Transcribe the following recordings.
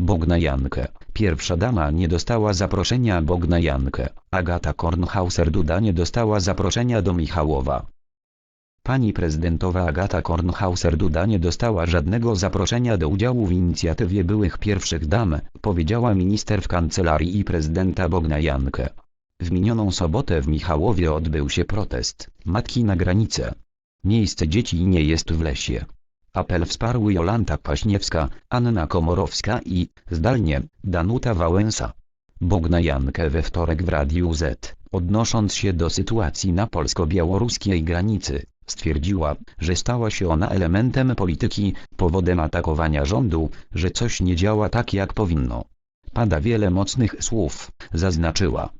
Bogna Jankę. Pierwsza dama nie dostała zaproszenia Bogna Jankę. Agata Kornhauser-Duda nie dostała zaproszenia do Michałowa. Pani prezydentowa Agata Kornhauser-Duda nie dostała żadnego zaproszenia do udziału w inicjatywie byłych pierwszych dam, powiedziała minister w kancelarii i prezydenta Bogna Jankę. W minioną sobotę w Michałowie odbył się protest Matki na granicę. Miejsce dzieci nie jest w lesie. Apel wsparły Jolanta Kwaśniewska, Anna Komorowska i, zdalnie, Danuta Wałęsa. Bogna Jankę we wtorek w Radiu Z, odnosząc się do sytuacji na polsko-białoruskiej granicy, stwierdziła, że stała się ona elementem polityki, powodem atakowania rządu, że coś nie działa tak jak powinno. Pada wiele mocnych słów, zaznaczyła.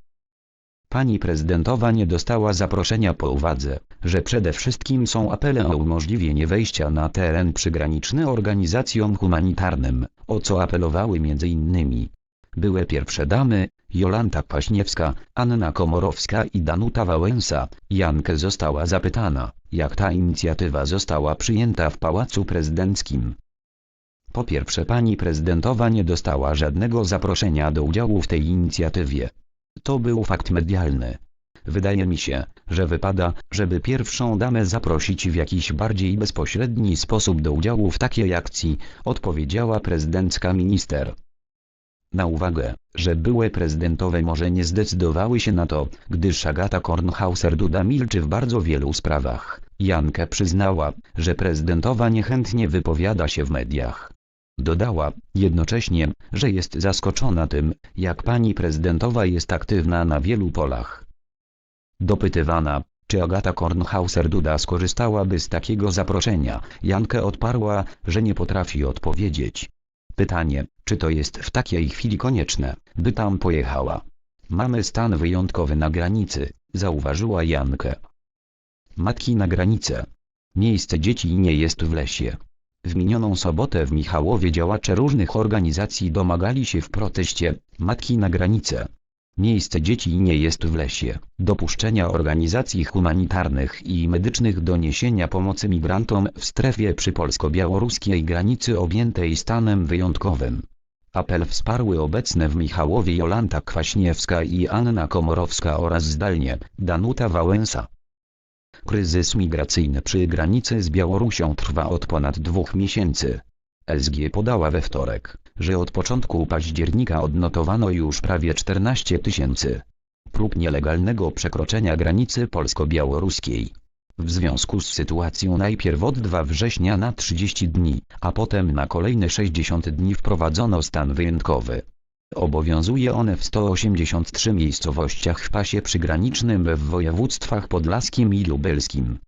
Pani prezydentowa nie dostała zaproszenia po uwadze, że przede wszystkim są apele o umożliwienie wejścia na teren przygraniczny organizacjom humanitarnym, o co apelowały m.in. były pierwsze damy, Jolanta Kwaśniewska, Anna Komorowska i Danuta Wałęsa. Jankę została zapytana, jak ta inicjatywa została przyjęta w Pałacu Prezydenckim. Po pierwsze pani prezydentowa nie dostała żadnego zaproszenia do udziału w tej inicjatywie. To był fakt medialny. Wydaje mi się, że wypada, żeby pierwszą damę zaprosić w jakiś bardziej bezpośredni sposób do udziału w takiej akcji, odpowiedziała prezydencka minister. Na uwagę, że były prezydentowe może nie zdecydowały się na to, gdyż Agata Kornhauser-Duda milczy w bardzo wielu sprawach. Jankę przyznała, że prezydentowa niechętnie wypowiada się w mediach. Dodała, jednocześnie, że jest zaskoczona tym, jak pani prezydentowa jest aktywna na wielu polach. Dopytywana, czy Agata Kornhauser-Duda skorzystałaby z takiego zaproszenia, Jankę odparła, że nie potrafi odpowiedzieć. Pytanie, czy to jest w takiej chwili konieczne, by tam pojechała. Mamy stan wyjątkowy na granicy, zauważyła Jankę. Matki na granicę. Miejsce dzieci nie jest w lesie. W minioną sobotę w Michałowie działacze różnych organizacji domagali się w proteście Matki na granicę. Miejsce dzieci nie jest w lesie. Dopuszczenia organizacji humanitarnych i medycznych do niesienia pomocy migrantom w strefie przy polsko-białoruskiej granicy objętej stanem wyjątkowym. Apel wsparły obecne w Michałowie Jolanta Kwaśniewska i Anna Komorowska oraz zdalnie Danuta Wałęsa. Kryzys migracyjny przy granicy z Białorusią trwa od ponad dwóch miesięcy. SG podała we wtorek, że od początku października odnotowano już prawie 14 tysięcy prób nielegalnego przekroczenia granicy polsko-białoruskiej. W związku z sytuacją najpierw od 2 września na 30 dni, a potem na kolejne 60 dni wprowadzono stan wyjątkowy. Obowiązuje one w 183 miejscowościach w pasie przygranicznym w województwach podlaskim i lubelskim.